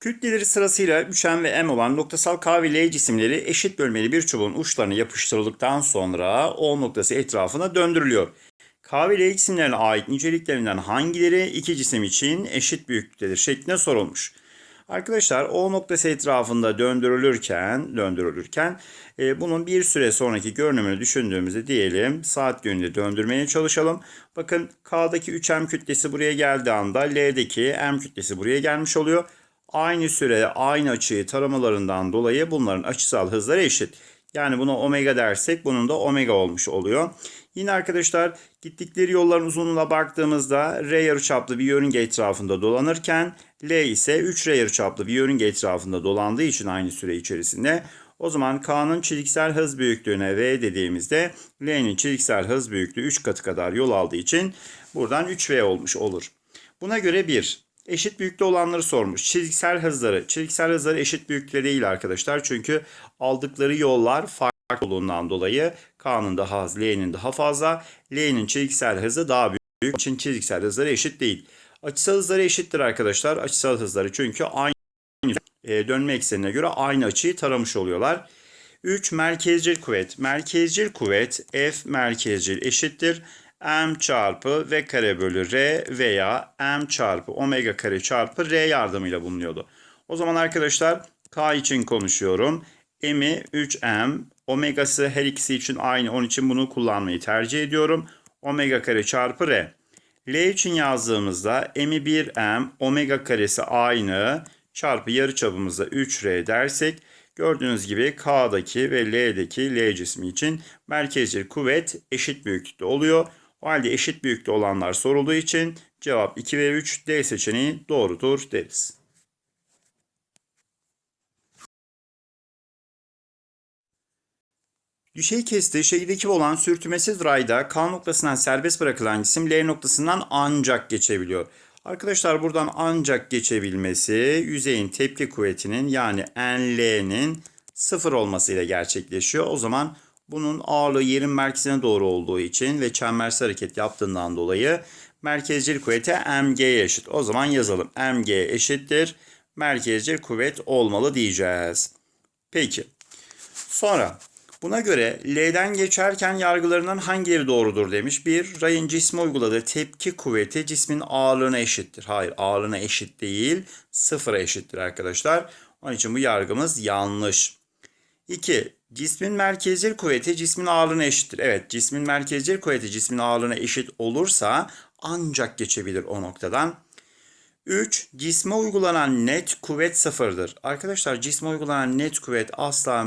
Kütleleri sırasıyla 3M ve M olan noktasal K ve L cisimleri eşit bölmeli bir çubuğun uçlarına yapıştırıldıktan sonra O noktası etrafına döndürülüyor. K ve L cisimlerine ait niceliklerinden hangileri iki cisim için eşit büyüklüktedir şeklinde sorulmuş. Arkadaşlar O noktası etrafında döndürülürken döndürülürken e, bunun bir süre sonraki görünümünü düşündüğümüzde diyelim saat yönünde döndürmeye çalışalım. Bakın K'daki 3M kütlesi buraya geldiği anda L'deki M kütlesi buraya gelmiş oluyor. Aynı süre aynı açıyı taramalarından dolayı bunların açısal hızları eşit. Yani buna omega dersek bunun da omega olmuş oluyor. Yine arkadaşlar gittikleri yolların uzunluğuna baktığımızda R yarıçaplı bir yörünge etrafında dolanırken L ise 3R yarıçaplı bir yörünge etrafında dolandığı için aynı süre içerisinde o zaman K'nın çizgiksel hız büyüklüğüne V dediğimizde L'nin çizgiksel hız büyüklüğü 3 katı kadar yol aldığı için buradan 3V olmuş olur. Buna göre 1. Eşit büyüklükte olanları sormuş. Çizgisel hızları. Çizgisel hızları eşit büyüklükte değil arkadaşlar. Çünkü aldıkları yollar farklı olduğundan dolayı K'nın daha az, L'nin daha fazla. L'nin çizgisel hızı daha büyük. İçin çizgisel hızları eşit değil. Açısal hızları eşittir arkadaşlar. Açısal hızları çünkü aynı e, dönme eksenine göre aynı açıyı taramış oluyorlar. 3. Merkezcil kuvvet. Merkezcil kuvvet F merkezcil eşittir. M çarpı V kare bölü R veya M çarpı omega kare çarpı R yardımıyla bulunuyordu. O zaman arkadaşlar K için konuşuyorum. M'i 3M, omegası her ikisi için aynı. Onun için bunu kullanmayı tercih ediyorum. Omega kare çarpı R. L için yazdığımızda M'i 1M, omega karesi aynı çarpı yarıçapımızda 3R dersek gördüğünüz gibi K'daki ve L'deki L cismi için merkezcil kuvvet eşit büyüklükte oluyor. O halde eşit büyüklükte olanlar sorulduğu için cevap 2 ve 3 D seçeneği doğrudur deriz. Düşey kesti şekildeki olan sürtünmesiz rayda K noktasından serbest bırakılan cisim L noktasından ancak geçebiliyor. Arkadaşlar buradan ancak geçebilmesi yüzeyin tepki kuvvetinin yani NL'nin sıfır olmasıyla gerçekleşiyor. O zaman bunun ağırlığı yerin merkezine doğru olduğu için ve çembersel hareket yaptığından dolayı merkezcil kuvvete mg'ye eşit. O zaman yazalım. mg eşittir. Merkezcil kuvvet olmalı diyeceğiz. Peki. Sonra buna göre L'den geçerken yargılarından hangileri doğrudur demiş. Bir, rayın cisme uyguladığı tepki kuvveti cismin ağırlığına eşittir. Hayır ağırlığına eşit değil. Sıfıra eşittir arkadaşlar. Onun için bu yargımız yanlış. 2. Cismin merkezcil kuvveti cismin ağırlığına eşittir. Evet cismin merkezcil kuvveti cismin ağırlığına eşit olursa ancak geçebilir o noktadan. 3. Cisme uygulanan net kuvvet sıfırdır. Arkadaşlar cisme uygulanan net kuvvet asla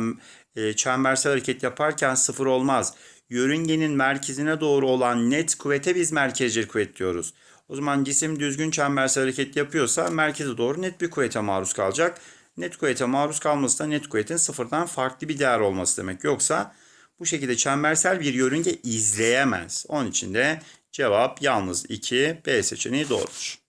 e, çembersel hareket yaparken sıfır olmaz. Yörüngenin merkezine doğru olan net kuvvete biz merkezcil kuvvet diyoruz. O zaman cisim düzgün çembersel hareket yapıyorsa merkeze doğru net bir kuvvete maruz kalacak. Net kuvvete maruz kalması da net kuvvetin sıfırdan farklı bir değer olması demek. Yoksa bu şekilde çembersel bir yörünge izleyemez. Onun için de cevap yalnız 2 B seçeneği doğrudur.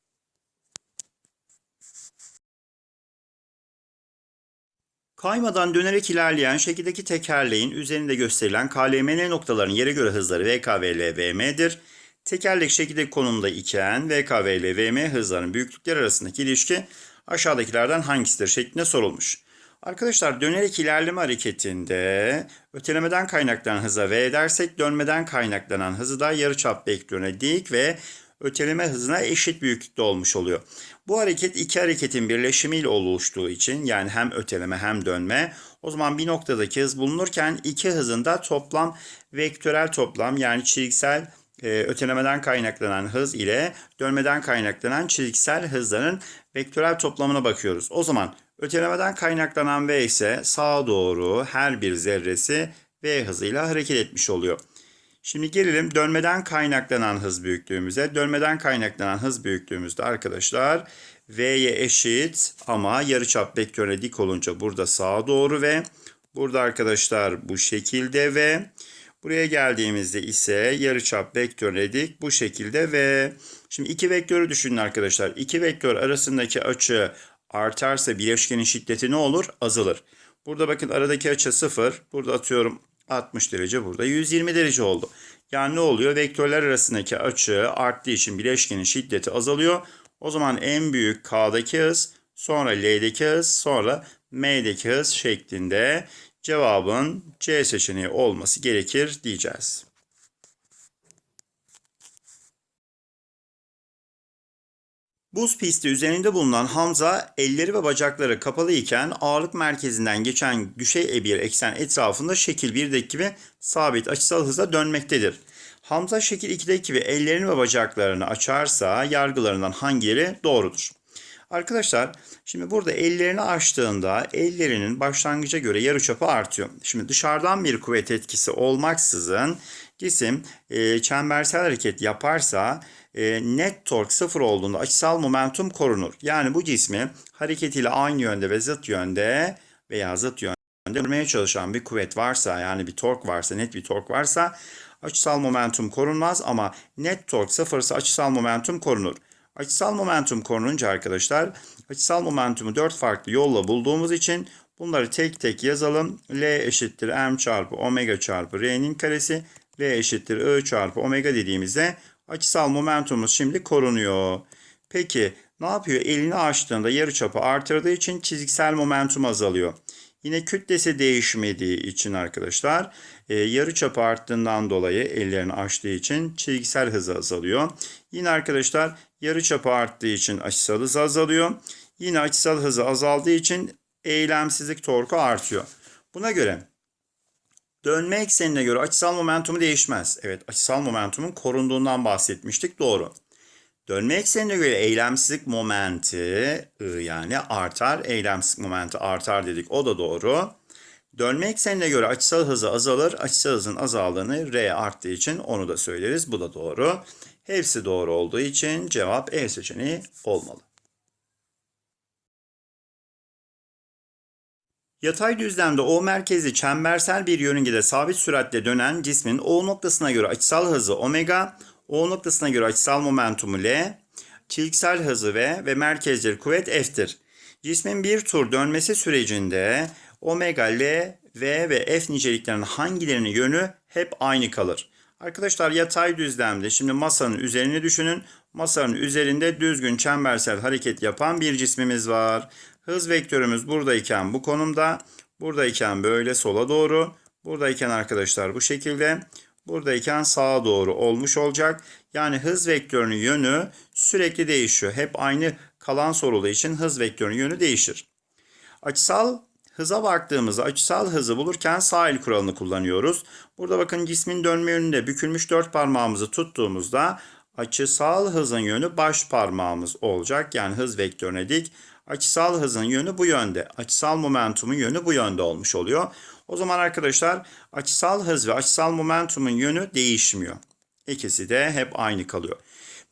Kaymadan dönerek ilerleyen şekildeki tekerleğin üzerinde gösterilen KLMN noktalarının yere göre hızları VK ve LVM'dir. Tekerlek şekildeki konumda iken VK ve LVM hızlarının büyüklükleri arasındaki ilişki aşağıdakilerden hangisidir şeklinde sorulmuş. Arkadaşlar dönerek ilerleme hareketinde ötelemeden kaynaklanan hıza V dersek dönmeden kaynaklanan hızı da yarıçap vektörüne dik ve öteleme hızına eşit büyüklükte olmuş oluyor. Bu hareket iki hareketin birleşimiyle oluştuğu için yani hem öteleme hem dönme o zaman bir noktadaki hız bulunurken iki hızın da toplam vektörel toplam yani çizgisel e, ötelemeden kaynaklanan hız ile dönmeden kaynaklanan çizgisel hızların vektörel toplamına bakıyoruz. O zaman ötelemeden kaynaklanan V ise sağa doğru her bir zerresi V hızıyla hareket etmiş oluyor. Şimdi gelelim dönmeden kaynaklanan hız büyüklüğümüze. Dönmeden kaynaklanan hız büyüklüğümüzde arkadaşlar V'ye eşit ama yarıçap vektörüne dik olunca burada sağa doğru ve burada arkadaşlar bu şekilde ve buraya geldiğimizde ise yarıçap vektörüne dik bu şekilde ve şimdi iki vektörü düşünün arkadaşlar. İki vektör arasındaki açı artarsa bileşkenin şiddeti ne olur? Azalır. Burada bakın aradaki açı 0. Burada atıyorum 60 derece burada 120 derece oldu. Yani ne oluyor? Vektörler arasındaki açı arttığı için bileşkenin şiddeti azalıyor. O zaman en büyük K'daki hız sonra L'deki hız, sonra M'deki hız şeklinde cevabın C seçeneği olması gerekir diyeceğiz. Buz pisti üzerinde bulunan Hamza elleri ve bacakları kapalı iken ağırlık merkezinden geçen düşey bir eksen etrafında şekil 1'deki gibi sabit açısal hızla dönmektedir. Hamza şekil 2'deki gibi ellerini ve bacaklarını açarsa yargılarından hangileri doğrudur? Arkadaşlar şimdi burada ellerini açtığında ellerinin başlangıca göre yarıçapı artıyor. Şimdi dışarıdan bir kuvvet etkisi olmaksızın cisim e, çembersel hareket yaparsa e, net tork sıfır olduğunda açısal momentum korunur. Yani bu cismi hareketiyle aynı yönde ve zıt yönde veya zıt yönde durmaya çalışan bir kuvvet varsa yani bir tork varsa net bir tork varsa açısal momentum korunmaz ama net tork sıfırsa açısal momentum korunur. Açısal momentum korununca arkadaşlar açısal momentumu dört farklı yolla bulduğumuz için bunları tek tek yazalım. L eşittir m çarpı omega çarpı r'nin karesi. L eşittir I çarpı omega dediğimizde açısal momentumumuz şimdi korunuyor. Peki ne yapıyor? Elini açtığında yarıçapı artırdığı için çizgisel momentum azalıyor. Yine kütlesi değişmediği için arkadaşlar e, yarı çapı arttığından dolayı ellerini açtığı için çizgisel hızı azalıyor. Yine arkadaşlar yarı çapı arttığı için açısal hızı azalıyor. Yine açısal hızı azaldığı için eylemsizlik torku artıyor. Buna göre dönme eksenine göre açısal momentumu değişmez. Evet açısal momentumun korunduğundan bahsetmiştik doğru. Dönme eksenine göre eylemsizlik momenti yani artar. Eylemsizlik momenti artar dedik. O da doğru. Dönme eksenine göre açısal hızı azalır. Açısal hızın azaldığını R arttığı için onu da söyleriz. Bu da doğru. Hepsi doğru olduğu için cevap E seçeneği olmalı. Yatay düzlemde O merkezli çembersel bir yörüngede sabit süratle dönen cismin O noktasına göre açısal hızı omega, O noktasına göre açısal momentumu L, çizgisel hızı V ve merkezleri kuvvet F'tir. Cismin bir tur dönmesi sürecinde omega, L, V ve F niceliklerinin hangilerinin yönü hep aynı kalır. Arkadaşlar yatay düzlemde şimdi masanın üzerini düşünün. Masanın üzerinde düzgün çembersel hareket yapan bir cismimiz var. Hız vektörümüz buradayken bu konumda, buradayken böyle sola doğru, buradayken arkadaşlar bu şekilde, buradayken sağa doğru olmuş olacak. Yani hız vektörünün yönü sürekli değişiyor. Hep aynı kalan sorulu için hız vektörünün yönü değişir. Açısal hıza baktığımızda açısal hızı bulurken sağ el kuralını kullanıyoruz. Burada bakın cismin dönme yönünde bükülmüş dört parmağımızı tuttuğumuzda açısal hızın yönü baş parmağımız olacak. Yani hız vektörüne dik. Açısal hızın yönü bu yönde. Açısal momentumun yönü bu yönde olmuş oluyor. O zaman arkadaşlar açısal hız ve açısal momentumun yönü değişmiyor. İkisi de hep aynı kalıyor.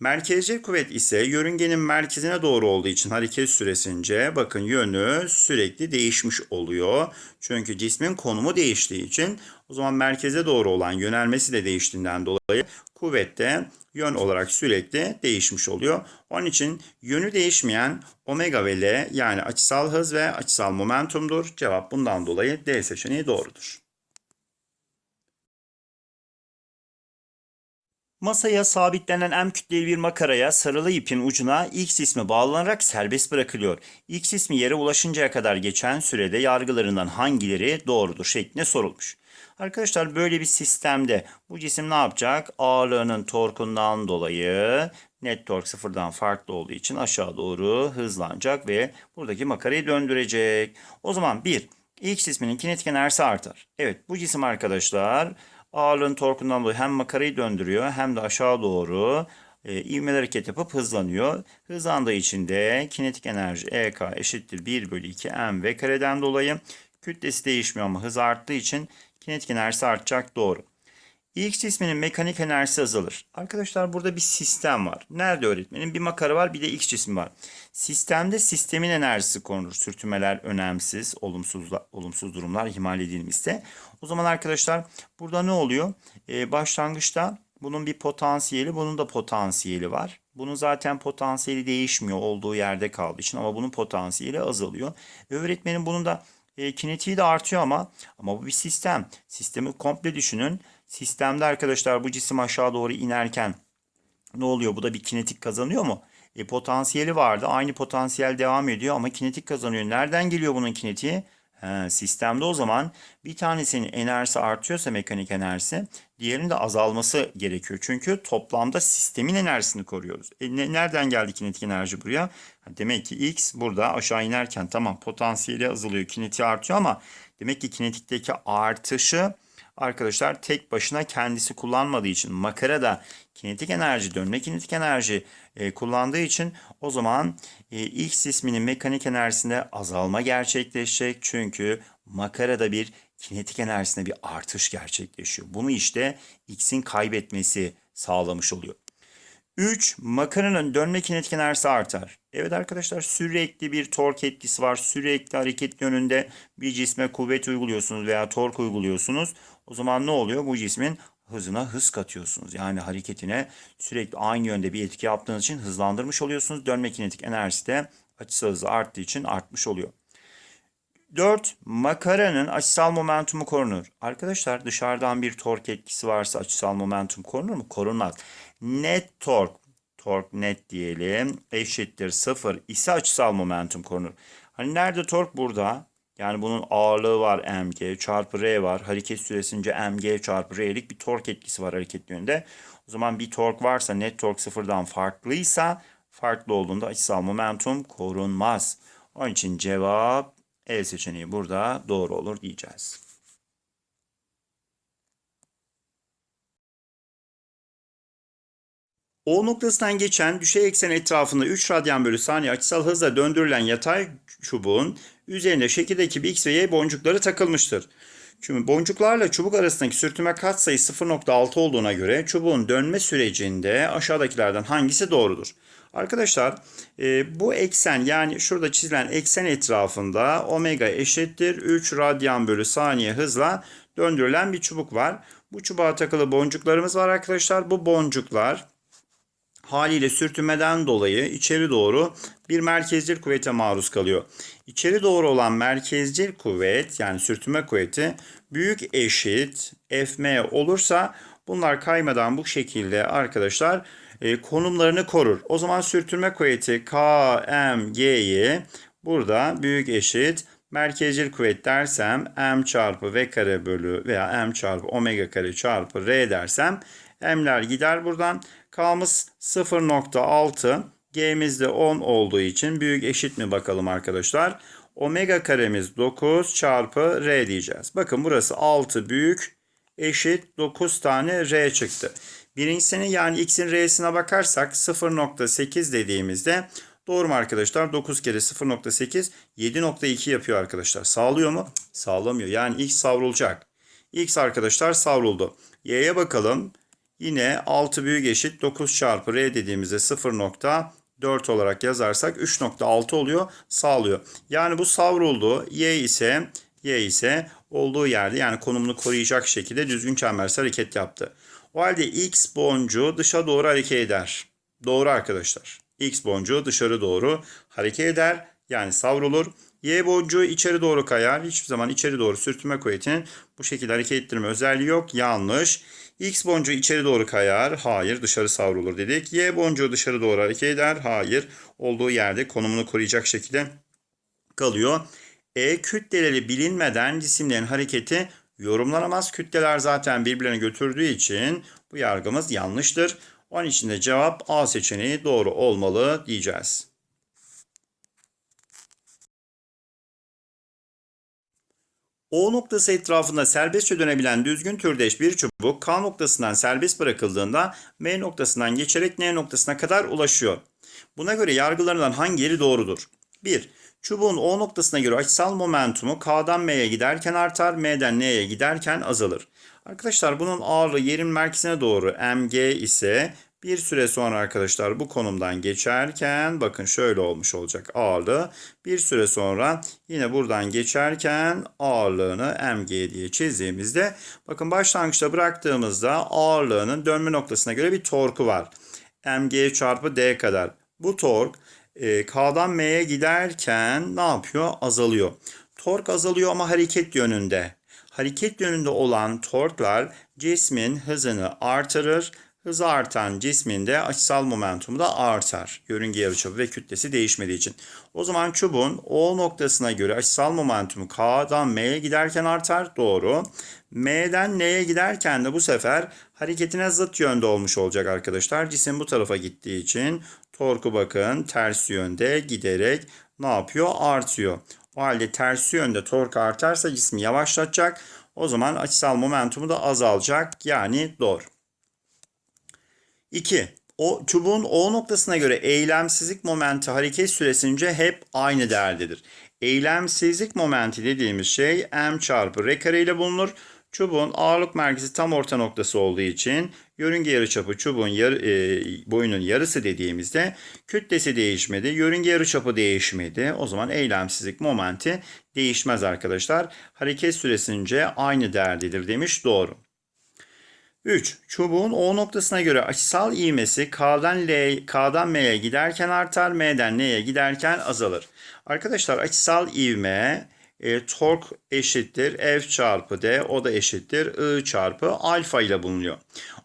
Merkezci kuvvet ise yörüngenin merkezine doğru olduğu için hareket süresince bakın yönü sürekli değişmiş oluyor. Çünkü cismin konumu değiştiği için o zaman merkeze doğru olan yönelmesi de değiştiğinden dolayı kuvvette yön olarak sürekli değişmiş oluyor. Onun için yönü değişmeyen omega ve L yani açısal hız ve açısal momentumdur. Cevap bundan dolayı D seçeneği doğrudur. Masaya sabitlenen M kütleli bir makaraya sarılı ipin ucuna X ismi bağlanarak serbest bırakılıyor. X ismi yere ulaşıncaya kadar geçen sürede yargılarından hangileri doğrudur şeklinde sorulmuş. Arkadaşlar böyle bir sistemde bu cisim ne yapacak? Ağırlığının torkundan dolayı net tork sıfırdan farklı olduğu için aşağı doğru hızlanacak ve buradaki makarayı döndürecek. O zaman bir X cisminin kinetik enerjisi artar. Evet bu cisim arkadaşlar ağırlığın torkundan dolayı hem makarayı döndürüyor hem de aşağı doğru e, ivmeli hareket yapıp hızlanıyor. Hızlandığı için de kinetik enerji EK eşittir 1 bölü 2 m v kareden dolayı kütlesi değişmiyor ama hız arttığı için kinetik enerjisi artacak doğru. X cisminin mekanik enerjisi azalır. Arkadaşlar burada bir sistem var. Nerede öğretmenim? Bir makara var bir de X cismi var. Sistemde sistemin enerjisi konulur. Sürtünmeler önemsiz, olumsuz, olumsuz durumlar ihmal edilmişse. O zaman arkadaşlar burada ne oluyor? Ee, başlangıçta bunun bir potansiyeli, bunun da potansiyeli var. Bunun zaten potansiyeli değişmiyor olduğu yerde kaldığı için ama bunun potansiyeli azalıyor. Öğretmenin bunun da e, kinetiği de artıyor ama ama bu bir sistem. Sistemi komple düşünün. Sistemde arkadaşlar bu cisim aşağı doğru inerken ne oluyor? Bu da bir kinetik kazanıyor mu? E, potansiyeli vardı. Aynı potansiyel devam ediyor ama kinetik kazanıyor. Nereden geliyor bunun kinetiği? He, sistemde o zaman bir tanesinin enerjisi artıyorsa mekanik enerjisi diğerinin de azalması gerekiyor. Çünkü toplamda sistemin enerjisini koruyoruz. E, ne- nereden geldi kinetik enerji buraya? Demek ki X burada aşağı inerken tamam potansiyeli azalıyor, kinetiği artıyor ama demek ki kinetikteki artışı arkadaşlar tek başına kendisi kullanmadığı için makara da kinetik enerji, dönme kinetik enerji e, kullandığı için o zaman e, X cisminin mekanik enerjisinde azalma gerçekleşecek. Çünkü makarada bir kinetik enerjisinde bir artış gerçekleşiyor. Bunu işte X'in kaybetmesi sağlamış oluyor. 3. Makaranın dönme kinetik enerjisi artar. Evet arkadaşlar sürekli bir tork etkisi var. Sürekli hareket yönünde bir cisme kuvvet uyguluyorsunuz veya tork uyguluyorsunuz. O zaman ne oluyor? Bu cismin hızına hız katıyorsunuz. Yani hareketine sürekli aynı yönde bir etki yaptığınız için hızlandırmış oluyorsunuz. Dönme kinetik enerjisi de açısal hızı arttığı için artmış oluyor. 4. Makaranın açısal momentumu korunur. Arkadaşlar dışarıdan bir tork etkisi varsa açısal momentum korunur mu? Korunmaz. Net tork, tork net diyelim eşittir 0 ise açısal momentum korunur. Hani nerede tork burada? Yani bunun ağırlığı var mg çarpı r var. Hareket süresince mg çarpı r'lik bir tork etkisi var hareket yönünde. O zaman bir tork varsa net tork sıfırdan farklıysa farklı olduğunda açısal momentum korunmaz. Onun için cevap E seçeneği burada doğru olur diyeceğiz. O noktasından geçen düşey eksen etrafında 3 radyan bölü saniye açısal hızla döndürülen yatay çubuğun üzerinde şekildeki bir x ve y boncukları takılmıştır. Şimdi boncuklarla çubuk arasındaki sürtünme katsayısı 0.6 olduğuna göre çubuğun dönme sürecinde aşağıdakilerden hangisi doğrudur? Arkadaşlar e, bu eksen yani şurada çizilen eksen etrafında omega eşittir 3 radyan bölü saniye hızla döndürülen bir çubuk var. Bu çubuğa takılı boncuklarımız var arkadaşlar. Bu boncuklar haliyle sürtünmeden dolayı içeri doğru bir merkezcil kuvvete maruz kalıyor. İçeri doğru olan merkezcil kuvvet yani sürtünme kuvveti büyük eşit Fm olursa bunlar kaymadan bu şekilde arkadaşlar e, konumlarını korur. O zaman sürtünme kuvveti KMG'yi burada büyük eşit merkezcil kuvvet dersem m çarpı v kare bölü veya m çarpı omega kare çarpı r dersem m'ler gider buradan. K'mız 0.6. G'miz de 10 olduğu için büyük eşit mi bakalım arkadaşlar. Omega karemiz 9 çarpı R diyeceğiz. Bakın burası 6 büyük eşit 9 tane R çıktı. Birincisinin yani x'in R'sine bakarsak 0.8 dediğimizde doğru mu arkadaşlar? 9 kere 0.8 7.2 yapıyor arkadaşlar. Sağlıyor mu? Sağlamıyor. Yani x savrulacak. X arkadaşlar savruldu. Y'ye bakalım. Yine 6 büyük eşit 9 çarpı r dediğimizde 0.4 olarak yazarsak 3.6 oluyor sağlıyor. Yani bu savruldu. Y ise Y ise olduğu yerde yani konumunu koruyacak şekilde düzgün çembersel hareket yaptı. O halde X boncuğu dışa doğru hareket eder. Doğru arkadaşlar. X boncuğu dışarı doğru hareket eder. Yani savrulur. Y boncuğu içeri doğru kayar. Hiçbir zaman içeri doğru sürtünme kuvvetinin bu şekilde hareket ettirme özelliği yok. Yanlış. X boncuğu içeri doğru kayar. Hayır dışarı savrulur dedik. Y boncuğu dışarı doğru hareket eder. Hayır. Olduğu yerde konumunu koruyacak şekilde kalıyor. E kütleleri bilinmeden cisimlerin hareketi yorumlanamaz. Kütleler zaten birbirlerine götürdüğü için bu yargımız yanlıştır. Onun için de cevap A seçeneği doğru olmalı diyeceğiz. O noktası etrafında serbestçe dönebilen düzgün türdeş bir çubuk K noktasından serbest bırakıldığında M noktasından geçerek N noktasına kadar ulaşıyor. Buna göre yargılarından hangileri doğrudur? 1. Çubuğun O noktasına göre açısal momentumu K'dan M'ye giderken artar, M'den N'ye giderken azalır. Arkadaşlar bunun ağırlığı yerin merkezine doğru mg ise bir süre sonra arkadaşlar bu konumdan geçerken bakın şöyle olmuş olacak ağırlığı. Bir süre sonra yine buradan geçerken ağırlığını mg diye çizdiğimizde bakın başlangıçta bıraktığımızda ağırlığının dönme noktasına göre bir torku var. mg çarpı d kadar. Bu tork e, K'dan M'ye giderken ne yapıyor? Azalıyor. Tork azalıyor ama hareket yönünde. Hareket yönünde olan torklar cismin hızını artırır Hızı artan cismin de açısal momentumu da artar. Yörünge yarıçapı ve kütlesi değişmediği için. O zaman çubuğun O noktasına göre açısal momentumu K'dan M'ye giderken artar. Doğru. M'den N'ye giderken de bu sefer hareketine zıt yönde olmuş olacak arkadaşlar. Cisim bu tarafa gittiği için torku bakın ters yönde giderek ne yapıyor? Artıyor. O halde tersi yönde tork artarsa cismi yavaşlatacak. O zaman açısal momentumu da azalacak. Yani doğru. 2. O çubuğun O noktasına göre eylemsizlik momenti hareket süresince hep aynı değerdedir. Eylemsizlik momenti dediğimiz şey m çarpı r kare ile bulunur. Çubuğun ağırlık merkezi tam orta noktası olduğu için yörünge yarıçapı çubuğun yarı, e, boyunun yarısı dediğimizde kütlesi değişmedi. Yörünge yarıçapı değişmedi. O zaman eylemsizlik momenti değişmez arkadaşlar. Hareket süresince aynı değerdedir demiş. Doğru. 3. Çubuğun O noktasına göre açısal ivmesi K'dan L, K'dan M'ye giderken artar, M'den N'ye giderken azalır. Arkadaşlar açısal ivme e, tork eşittir F çarpı D, o da eşittir I çarpı alfa ile bulunuyor.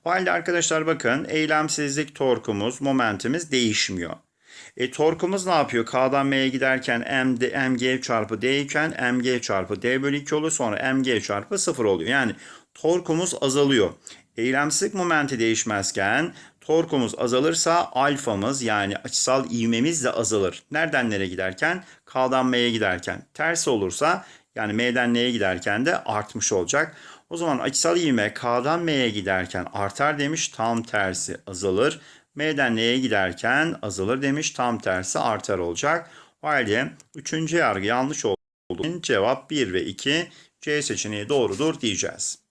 O halde arkadaşlar bakın eylemsizlik torkumuz, momentimiz değişmiyor. E, torkumuz ne yapıyor? K'dan M'ye giderken M, D, mg çarpı D iken mg çarpı D bölü 2 oluyor. Sonra mg çarpı 0 oluyor. Yani torkumuz azalıyor. Eylemsizlik momenti değişmezken torkumuz azalırsa alfamız yani açısal ivmemiz de azalır. Nereden nereye giderken? K'dan M'ye giderken. Tersi olursa yani M'den N'ye giderken de artmış olacak. O zaman açısal ivme K'dan M'ye giderken artar demiş tam tersi azalır. M'den N'ye giderken azalır demiş tam tersi artar olacak. O halde üçüncü yargı yanlış için cevap 1 ve 2 C seçeneği doğrudur diyeceğiz.